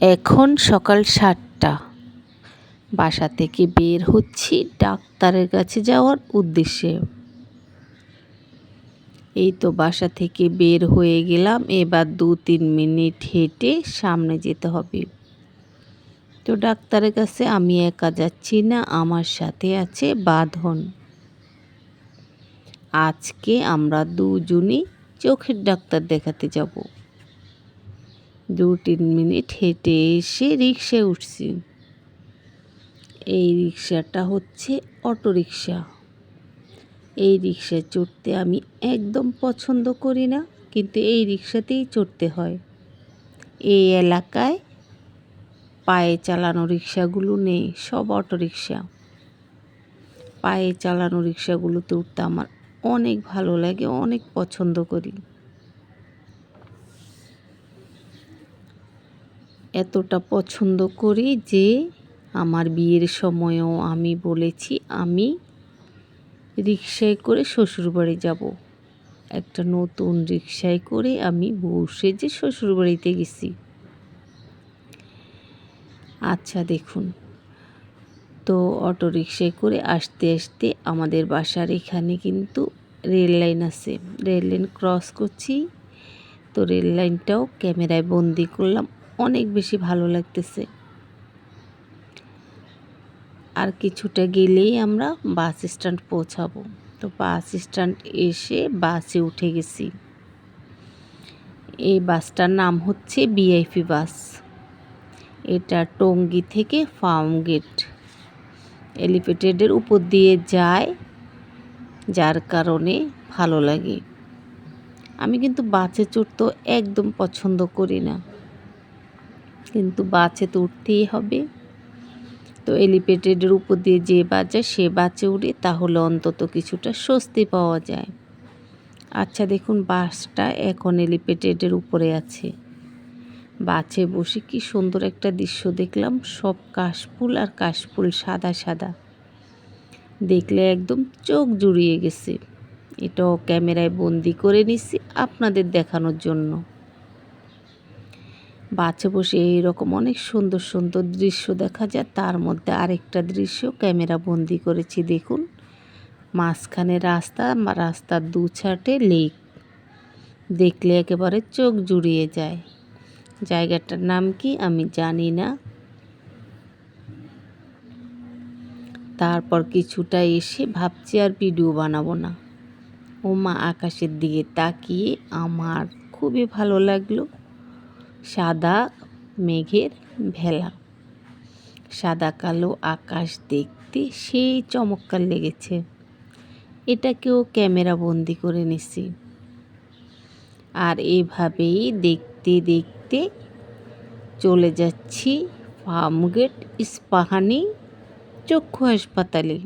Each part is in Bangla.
এখন সকাল সাতটা। বাসা থেকে বের হচ্ছি ডাক্তারের কাছে যাওয়ার উদ্দেশ্যে। এই তো বাসা থেকে বের হয়ে গেলাম, এবার দু তিন মিনিট হেঁটে সামনে যেতে হবে। তো ডাক্তারের কাছে আমি একা যাচ্ছি না, আমার সাথে আছে বাঁধন। আজকে আমরা দুজনই চোখের ডাক্তার দেখাতে যাব। দু তিন মিনিট হেঁটে এসে রিক্সায় উঠছি। এই রিক্সাটা হচ্ছে অটো রিক্সা এই রিক্সায় চড়তে আমি একদম পছন্দ করি না, কিন্তু এই রিক্সাতেই চড়তে হয়। এই এলাকায় পায়ে চালানো রিক্সাগুলো নেই, সব অটো রিক্সা পায়ে চালানো রিক্সাগুলোতে উঠতে আমার অনেক ভালো লাগে, অনেক পছন্দ করি। এতটা পছন্দ করি যে আমার বিয়ের সময়ও আমি বলেছি আমি রিক্সায় করে শ্বশুরবাড়ি যাব। একটা নতুন রিক্সায় করে আমি বউ সেজে শ্বশুরবাড়িতে গেছি। আচ্ছা দেখুন। তো অটো রিক্সায় করে আসতে আসতে আমাদের বাসার এখানে কিন্তু রেল লাইন আছে। রেল লাইন ক্রস করছি। তো রেল লাইনটাও ক্যামেরায় বন্দি করলাম। অনেক বেশি ভালো লাগতেছে। আর কিছুটা গেলেই আমরা বাস স্ট্যান্ড পৌঁছাবো। তো বাস স্ট্যান্ড এসে বাসে উঠে গেছি। এই বাসটার নাম হচ্ছে বিআইপি বাস। এটা টঙ্গি থেকে ফার্ম গেট। এলিভেটেডের উপর দিয়ে যায়, যার কারণে ভালো লাগে। আমি কিন্তু বাসে চড়তে একদম পছন্দ করি না। কিন্তু বাসে তো উঠতেই হবে। তো এলিভেটেডের উপর দিয়ে যে বাজে সে বাসে উঠে, তাহলে অন্তত কিছুটা স্বস্তি পাওয়া যায়। আচ্ছা দেখুন বাসটা এখন এলিভেটেডের উপরে আছে। বাসে বসে কি সুন্দর একটা দৃশ্য দেখলাম, সব কাশফুল আর কাশফুল সাদা সাদা। দেখলে একদম চোখ জুড়িয়ে গেছে। এটাও ক্যামেরায় বন্দি করে নিছি আপনাদের দেখানোর জন্য। বাসে বসে এইরকম অনেক সুন্দর সুন্দর দৃশ্য দেখা যায়। তার মধ্যে আরেকটা দৃশ্য, ক্যামেরা বন্দি করেছি, দেখুন। মাঝখানে রাস্তা রাস্তার দু ছাটে লেক। দেখলে একেবারে চোখ জুড়িয়ে যায়। জায়গাটার নাম কি আমি জানি না। তারপর কিছুটা এসে ভাবছি আর ভিডিও বানাবো না। ও মা আকাশের দিকে তাকিয়ে আমার খুবই ভালো লাগল। সাদা মেঘের ভেলা। সাদা কালো আকাশ দেখতে সেই চমৎকার লেগেছে। এটাকেও ক্যামেরা বন্দি করে নিছি। আর এভাবেই দেখতে দেখতে চলে যাচ্ছি ফার্মগেট ইস্পাহানি চক্ষু হাসপাতালে।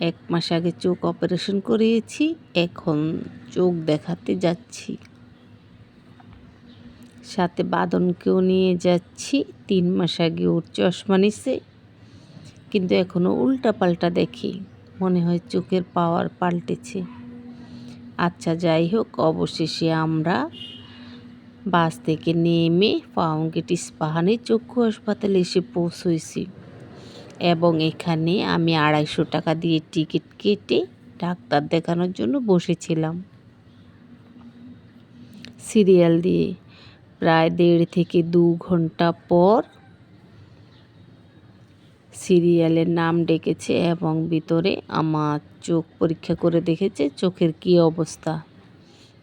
এক মাস আগে চোখ অপারেশন করিয়েছি, এখন চোখ দেখাতে যাচ্ছি। সাথে বাদনকেও নিয়ে যাচ্ছি। তিন মাস আগে ওর চশমা নিছে। কিন্তু এখনও উল্টা পাল্টা দেখি। মনে হয় চোখের পাওয়ার পাল্টেছে। আচ্ছা যাই হোক, অবশেষে আমরা বাস থেকে নেমে ফাউঙ্গেট ইস্পাহানি চক্ষু হাসপাতালে এসে পৌঁছইছি এবং এখানে আমি আড়াইশো টাকা দিয়ে টিকিট কেটে ডাক্তার দেখানোর জন্য বসেছিলাম। সিরিয়াল দিয়ে প্রায় দেড় থেকে দু ঘণ্টা পর সিরিয়ালের নাম ডেকেছে এবং ভিতরে আমার চোখ পরীক্ষা করে দেখেছে চোখের কী অবস্থা।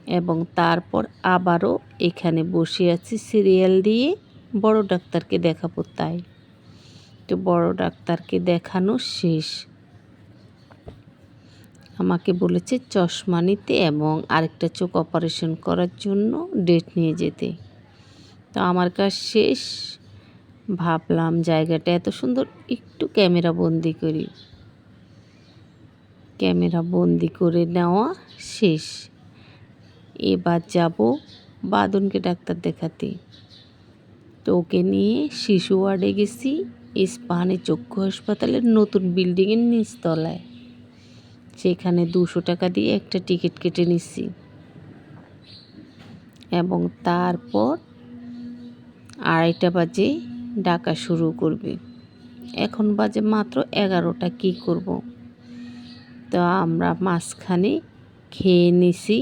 এবং তারপর আবারও এখানে বসে আছি সিরিয়াল দিয়ে বড় ডাক্তারকে দেখাবো তাই। তো বড় ডাক্তারকে দেখানো শেষ। আমাকে বলেছে চশমা নিতে এবং আরেকটা চোখ অপারেশন করার জন্য ডেট নিয়ে যেতে। তো আমার কাজ শেষ। ভাবলাম জায়গাটা এত সুন্দর, একটু ক্যামেরা বন্দি করি। ক্যামেরা বন্দি করে নেওয়া শেষ। এবার যাব বাদনকে ডাক্তার দেখাতে। তো ওকে নিয়ে শিশু ওয়ার্ডে গেছি, ইস্পাহানি চক্ষু হাসপাতালের নতুন বিল্ডিংয়ের নিচতলায়। সেখানে দুশো টাকা দিয়ে একটা টিকিট কেটে নিছি। এবং তারপর আড়াইটা বাজে ডাকা শুরু করবে এখন বাজে মাত্র এগারোটা, কি করব। তো আমরা মাঝখানে খেয়ে নিছি,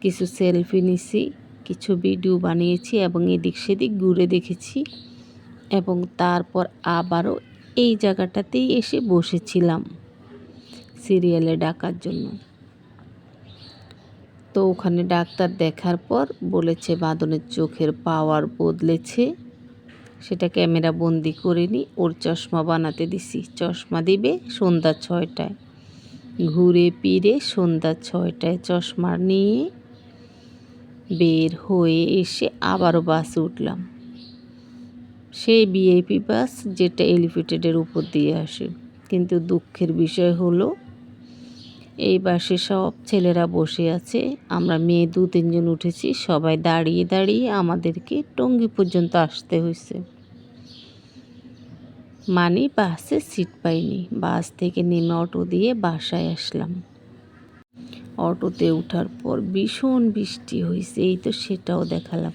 কিছু সেলফি নিছি, কিছু ভিডিও বানিয়েছি এবং এদিক সেদিক ঘুরে দেখেছি এবং তারপর আবারও এই জায়গাটাতেই এসে বসেছিলাম সিরিয়ালে ডাকার জন্য তো ওখানে ডাক্তার দেখার পর বলেছে বাঁদনের চোখের পাওয়ার বদলেছে। সেটা ক্যামেরা বন্দি করিনি ওর চশমা বানাতে দিছি। চশমা দিবে সন্ধ্যা ছয়টায়। ঘুরে ফিরে সন্ধ্যা ছয়টায় চশমা নিয়ে বের হয়ে এসে আবারও বাসে উঠলাম। সেই ভিআইপি বাস যেটা এলিভেটেডের উপর দিয়ে আসে। কিন্তু দুঃখের বিষয় হলো এই বাসে সব ছেলেরা বসে আছে। আমরা মেয়ে দু, তিনজন উঠেছি। সবাই দাঁড়িয়ে দাঁড়িয়ে আমাদেরকে টঙ্গি পর্যন্ত আসতে হয়েছে। মানে বাসে সিট পাইনি। বাস থেকে নেমে অটো দিয়ে বাসায় আসলাম। অটোতে ওঠার পর ভীষণ বৃষ্টি হয়েছে এই তো সেটাও দেখালাম।